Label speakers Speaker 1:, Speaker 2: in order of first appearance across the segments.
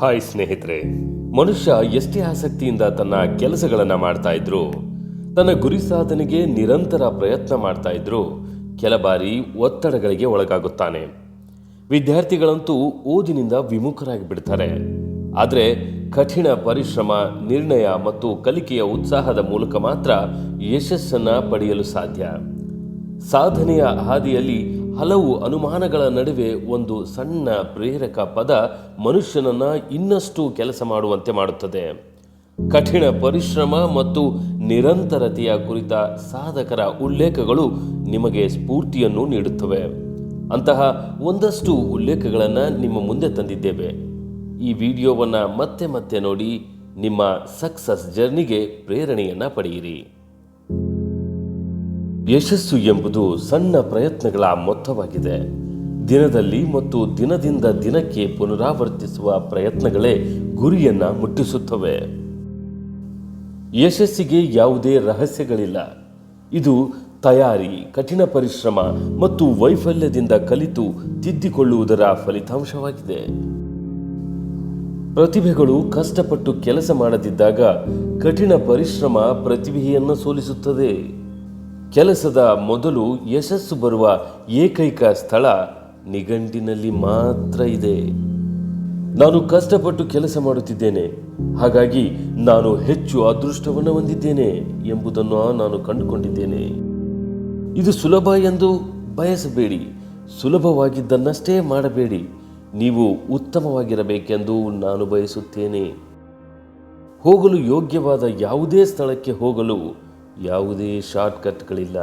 Speaker 1: Hi ಸ್ನೇಹಿತರೆ. ಮನುಷ್ಯ ಎಷ್ಟೇ ಆಸಕ್ತಿಯಿಂದ ತನ್ನ ಕೆಲಸಗಳನ್ನು ಮಾಡ್ತಾ ಇದ್ರು, ತನ್ನ ಗುರಿ ಸಾಧನೆಗೆ ನಿರಂತರ ಪ್ರಯತ್ನ ಮಾಡ್ತಾ ಇದ್ರು, ಕೆಲ ಬಾರಿ ಒತ್ತಡಗಳಿಗೆ ಒಳಗಾಗುತ್ತಾನೆ. ವಿದ್ಯಾರ್ಥಿಗಳಂತೂ ಓದಿನಿಂದ ವಿಮುಖರಾಗಿ ಬಿಡ್ತಾರೆ. ಆದರೆ ಕಠಿಣ ಪರಿಶ್ರಮ, ನಿರ್ಣಯ ಮತ್ತು ಕಲಿಕೆಯ ಉತ್ಸಾಹದ ಮೂಲಕ ಮಾತ್ರ ಯಶಸ್ಸನ್ನು ಪಡೆಯಲು ಸಾಧ್ಯ. ಸಾಧನೆಯ ಹಾದಿಯಲ್ಲಿ ಹಲವು ಅನುಮಾನಗಳ ನಡುವೆ ಒಂದು ಸಣ್ಣ ಪ್ರೇರಕ ಪದ ಮನುಷ್ಯನನ್ನು ಇನ್ನಷ್ಟು ಕೆಲಸ ಮಾಡುವಂತೆ ಮಾಡುತ್ತದೆ. ಕಠಿಣ ಪರಿಶ್ರಮ ಮತ್ತು ನಿರಂತರತೆಯ ಕುರಿತ ಸಾಧಕರ ಉಲ್ಲೇಖಗಳು ನಿಮಗೆ ಸ್ಫೂರ್ತಿಯನ್ನು ನೀಡುತ್ತವೆ. ಅಂತಹ ಒಂದಷ್ಟು ಉಲ್ಲೇಖಗಳನ್ನು ನಿಮ್ಮ ಮುಂದೆ ತಂದಿದ್ದೇವೆ. ಈ ವಿಡಿಯೋವನ್ನು ಮತ್ತೆ ಮತ್ತೆ ನೋಡಿ ನಿಮ್ಮ ಸಕ್ಸಸ್ ಜರ್ನಿಗೆ ಪ್ರೇರಣೆಯನ್ನು ಪಡೆಯಿರಿ. ಯಶಸ್ಸು ಎಂಬುದು ಸಣ್ಣ ಪ್ರಯತ್ನಗಳ ಮೊತ್ತವಾಗಿದೆ. ದಿನದಲ್ಲಿ ಮತ್ತು ದಿನದಿಂದ ದಿನಕ್ಕೆ ಪುನರಾವರ್ತಿಸುವ ಪ್ರಯತ್ನಗಳೇ ಗುರಿಯನ್ನ ಮುಟ್ಟಿಸುತ್ತವೆ. ಯಶಸ್ಸಿಗೆ ಯಾವುದೇ ರಹಸ್ಯಗಳಿಲ್ಲ. ಇದು ತಯಾರಿ, ಕಠಿಣ ಪರಿಶ್ರಮ ಮತ್ತು ವೈಫಲ್ಯದಿಂದ ಕಲಿತು ತಿದ್ದಿಕೊಳ್ಳುವುದರ ಫಲಿತಾಂಶವಾಗಿದೆ. ಪ್ರತಿಭೆಗಳು ಕಷ್ಟಪಟ್ಟು ಕೆಲಸ ಮಾಡದಿದ್ದಾಗ ಕಠಿಣ ಪರಿಶ್ರಮ ಪ್ರತಿಭೆಯನ್ನು ಸೋಲಿಸುತ್ತದೆ. ಕೆಲಸದ ಮೊದಲು ಯಶಸ್ಸು ಬರುವ ಏಕೈಕ ಸ್ಥಳ ನಿಘಂಟಿನಲ್ಲಿ ಮಾತ್ರ ಇದೆ. ನಾನು ಕಷ್ಟಪಟ್ಟು ಕೆಲಸ ಮಾಡುತ್ತಿದ್ದೇನೆ. ಹಾಗಾಗಿ ನಾನು ಹೆಚ್ಚು ಅದೃಷ್ಟವನ್ನು ಹೊಂದಿದ್ದೇನೆ ಎಂಬುದನ್ನು ನಾನು ಕಂಡುಕೊಂಡಿದ್ದೇನೆ. ಇದು ಸುಲಭ ಎಂದು ಬಯಸಬೇಡಿ. ಸುಲಭವಾಗಿದ್ದನ್ನಷ್ಟೇ ಮಾಡಬೇಡಿ. ನೀವು ಉತ್ತಮವಾಗಿರಬೇಕೆಂದು ನಾನು ಬಯಸುತ್ತೇನೆ. ಹೋಗಲು ಯೋಗ್ಯವಾದ ಯಾವುದೇ ಸ್ಥಳಕ್ಕೆ ಹೋಗಲು ಯಾವುದೇ ಶಾರ್ಟ್ಕಟ್ಗಳಿಲ್ಲ.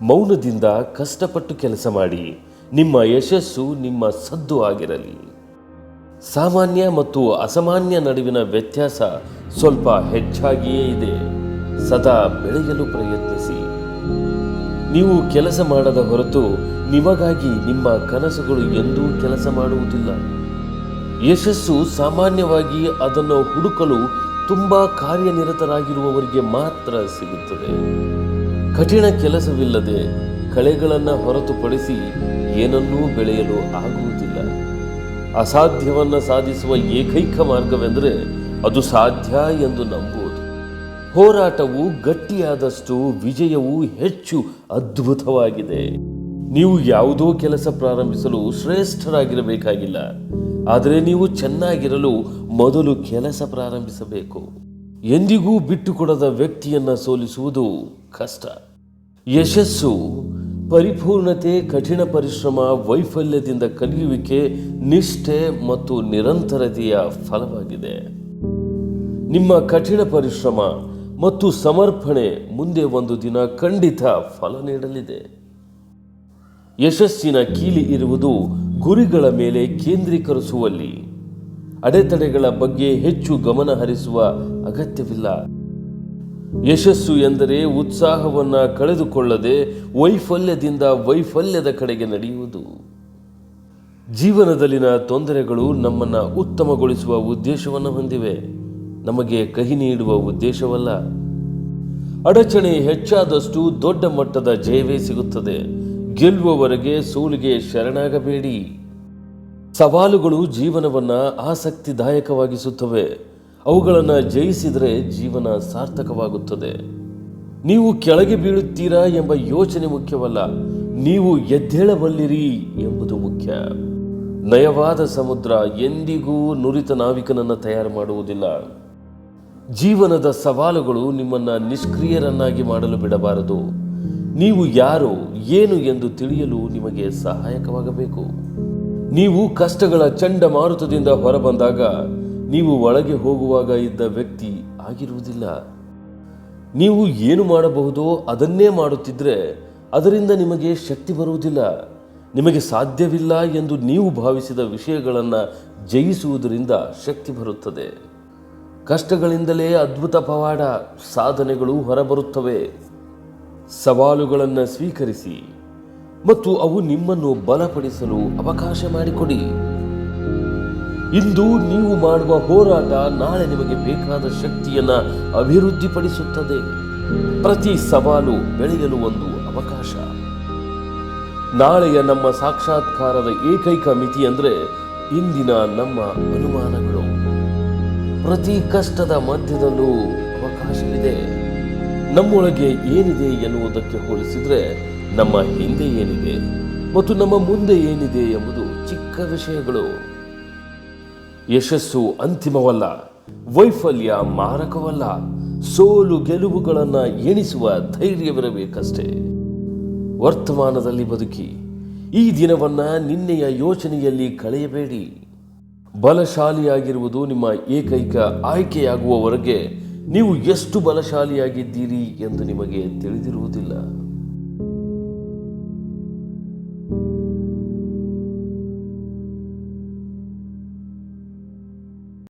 Speaker 1: ಮೌನದಿಂದ ಕಷ್ಟಪಟ್ಟು ಕೆಲಸ ಮಾಡಿ, ನಿಮ್ಮ ಯಶಸ್ಸು ನಿಮ್ಮ ಸದ್ದು ಆಗಿರಲಿ. ಸಾಮಾನ್ಯ ಮತ್ತು ಅಸಾಮಾನ್ಯ ನಡುವಿನ ವ್ಯತ್ಯಾಸ ಸ್ವಲ್ಪ ಹೆಚ್ಚಾಗಿಯೇ ಇದೆ. ಸದಾ ಬೆಳೆಯಲು ಪ್ರಯತ್ನಿಸಿ. ನೀವು ಕೆಲಸ ಮಾಡದ ಹೊರತು ನಿಮಗಾಗಿ ನಿಮ್ಮ ಕನಸುಗಳು ಎಂದೂ ಕೆಲಸ ಮಾಡುವುದಿಲ್ಲ. ಯಶಸ್ಸು ಸಾಮಾನ್ಯವಾಗಿ ಅದನ್ನು ಹುಡುಕಲು ತುಂಬಾ ಕಾರ್ಯನಿರತರಾಗಿರುವವರಿಗೆ ಮಾತ್ರ ಸಿಗುತ್ತದೆ. ಕಠಿಣ ಕೆಲಸವಿಲ್ಲದೆ ಕಳೆಗಳನ್ನು ಹೊರತುಪಡಿಸಿ ಏನನ್ನೂ ಬೆಳೆಯಲು ಆಗುವುದಿಲ್ಲ. ಅಸಾಧ್ಯವನ್ನ ಸಾಧಿಸುವ ಏಕೈಕ ಮಾರ್ಗವೆಂದರೆ ಅದು ಸಾಧ್ಯ ಎಂದು ನಂಬುವುದು. ಹೋರಾಟವು ಗಟ್ಟಿಯಾದಷ್ಟು ವಿಜಯವು ಹೆಚ್ಚು ಅದ್ಭುತವಾಗಿದೆ. ನೀವು ಯಾವುದೋ ಕೆಲಸ ಪ್ರಾರಂಭಿಸಲು ಶ್ರೇಷ್ಠರಾಗಿರಬೇಕಾಗಿಲ್ಲ. ಆದರೆ ನೀವು ಚೆನ್ನಾಗಿರಲು ಮೊದಲು ಕೆಲಸ ಪ್ರಾರಂಭಿಸಬೇಕು. ಎಂದಿಗೂ ಬಿಟ್ಟುಕೊಡದ ವ್ಯಕ್ತಿಯನ್ನ ಸೋಲಿಸುವುದು ಕಷ್ಟ. ಯಶಸ್ಸು, ಪರಿಪೂರ್ಣತೆ, ಕಠಿಣ ಪರಿಶ್ರಮ, ವೈಫಲ್ಯದಿಂದ ಕಲಿಯುವಿಕೆ, ನಿಷ್ಠೆ ಮತ್ತು ನಿರಂತರತೆಯ ಫಲವಾಗಿದೆ. ನಿಮ್ಮ ಕಠಿಣ ಪರಿಶ್ರಮ ಮತ್ತು ಸಮರ್ಪಣೆ ಮುಂದೆ ಒಂದು ದಿನ ಖಂಡಿತ ಫಲ ನೀಡಲಿದೆ. ಯಶಸ್ಸಿನ ಕೀಲಿ ಇರುವುದು ಗುರಿಗಳ ಮೇಲೆ ಕೇಂದ್ರೀಕರಿಸುವಲ್ಲಿ. ಅಡೆತಡೆಗಳ ಬಗ್ಗೆ ಹೆಚ್ಚು ಗಮನ ಹರಿಸುವ ಅಗತ್ಯವಿಲ್ಲ. ಯಶಸ್ಸು ಎಂದರೆ ಉತ್ಸಾಹವನ್ನು ಕಳೆದುಕೊಳ್ಳದೆ ವೈಫಲ್ಯದಿಂದ ವೈಫಲ್ಯದ ಕಡೆಗೆ ನಡೆಯುವುದು. ಜೀವನದಲ್ಲಿನ ತೊಂದರೆಗಳು ನಮ್ಮನ್ನು ಉತ್ತಮಗೊಳಿಸುವ ಉದ್ದೇಶವನ್ನು ಹೊಂದಿವೆ. ನಮಗೆ ಕಹಿ ನೀಡುವ ಉದ್ದೇಶವಲ್ಲ. ಅಡಚಣೆ ಹೆಚ್ಚಾದಷ್ಟು ದೊಡ್ಡ ಮಟ್ಟದ ಜಯವೇ ಸಿಗುತ್ತದೆ. ಗೆಲ್ಲುವವರೆಗೆ ಸೋಲಿಗೆ ಶರಣಾಗಬೇಡಿ. ಸವಾಲುಗಳು ಜೀವನವನ್ನು ಆಸಕ್ತಿದಾಯಕವಾಗಿಸುತ್ತವೆ. ಅವುಗಳನ್ನು ಜಯಿಸಿದರೆ ಜೀವನ ಸಾರ್ಥಕವಾಗುತ್ತದೆ. ನೀವು ಕೆಳಗೆ ಬೀಳುತ್ತೀರಾ ಎಂಬ ಯೋಚನೆ ಮುಖ್ಯವಲ್ಲ. ನೀವು ಎದ್ದೇಳಬಲ್ಲಿರಿ ಎಂಬುದು ಮುಖ್ಯ. ನಯವಾದ ಸಮುದ್ರ ಎಂದಿಗೂ ನುರಿತ ನಾವಿಕನನ್ನು ತಯಾರು ಮಾಡುವುದಿಲ್ಲ. ಜೀವನದ ಸವಾಲುಗಳು ನಿಮ್ಮನ್ನು ನಿಷ್ಕ್ರಿಯರನ್ನಾಗಿ ಮಾಡಲು ಬಿಡಬಾರದು. ನೀವು ಯಾರು, ಏನು ಎಂದು ತಿಳಿಯಲು ನಿಮಗೆ ಸಹಾಯಕವಾಗಬೇಕು. ನೀವು ಕಷ್ಟಗಳ ಚಂಡಮಾರುತದಿಂದ ಹೊರಬಂದಾಗ ನೀವು ಒಳಗೆ ಹೋಗುವಾಗ ಇದ್ದ ವ್ಯಕ್ತಿ ಆಗಿರುವುದಿಲ್ಲ. ನೀವು ಏನು ಮಾಡಬಹುದೋ ಅದನ್ನೇ ಮಾಡುತ್ತಿದ್ದರೆ ಅದರಿಂದ ನಿಮಗೆ ಶಕ್ತಿ ಬರುವುದಿಲ್ಲ. ನಿಮಗೆ ಸಾಧ್ಯವಿಲ್ಲ ಎಂದು ನೀವು ಭಾವಿಸಿದ ವಿಷಯಗಳನ್ನು ಜಯಿಸುವುದರಿಂದ ಶಕ್ತಿ ಬರುತ್ತದೆ. ಕಷ್ಟಗಳಿಂದಲೇ ಅದ್ಭುತ ಪವಾಡ, ಸಾಧನೆಗಳು ಹೊರಬರುತ್ತವೆ. ಸವಾಲುಗಳನ್ನು ಸ್ವೀಕರಿಸಿ ಮತ್ತು ಅವು ನಿಮ್ಮನ್ನು ಬಲಪಡಿಸಲು ಅವಕಾಶ ಮಾಡಿಕೊಡಿ. ಇಂದು ನೀವು ಮಾಡುವ ಹೋರಾಟ ನಾಳೆ ನಿಮಗೆ ಬೇಕಾದ ಶಕ್ತಿಯನ್ನು ಅಭಿವೃದ್ಧಿಪಡಿಸುತ್ತದೆ. ಪ್ರತಿ ಸವಾಲು ಬೆಳೆಯಲು ಒಂದು ಅವಕಾಶ. ನಾಳೆಯ ನಮ್ಮ ಸಾಕ್ಷಾತ್ಕಾರದ ಏಕೈಕ ಮಿತಿ ಅಂದರೆ ಇಂದಿನ ನಮ್ಮ ಅನುಮಾನಗಳು. ಪ್ರತಿ ಕಷ್ಟದ ಮಧ್ಯದಲ್ಲೂ ಅವಕಾಶವಿದೆ. ನಮ್ಮೊಳಗೆ ಏನಿದೆ ಎನ್ನುವುದಕ್ಕೆ ಹೋಲಿಸಿದರೆ ನಮ್ಮ ಹಿಂದೆ ಏನಿದೆ ಮತ್ತು ನಮ್ಮ ಮುಂದೆ ಏನಿದೆ ಎಂಬುದು ಚಿಕ್ಕ ವಿಷಯಗಳು. ಯಶಸ್ಸು ಅಂತಿಮವಲ್ಲ, ವೈಫಲ್ಯ ಮಾರಕವಲ್ಲ, ಸೋಲು ಗೆಲುವುಗಳನ್ನ ಎಣಿಸುವ ಧೈರ್ಯವಿರಬೇಕಷ್ಟೇ. ವರ್ತಮಾನದಲ್ಲಿ ಬದುಕಿ, ಈ ದಿನವನ್ನ ನಿನ್ನೆಯ ಯೋಚನೆಯಲ್ಲಿ ಕಳೆಯಬೇಡಿ. ಬಲಶಾಲಿಯಾಗಿರುವುದು ನಿಮ್ಮ ಏಕೈಕ ಆಯ್ಕೆಯಾಗುವವರೆಗೆ ನೀವು ಎಷ್ಟು ಬಲಶಾಲಿಯಾಗಿದ್ದೀರಿ ಎಂದು ನಿಮಗೆ ತಿಳಿದಿರುವುದಿಲ್ಲ.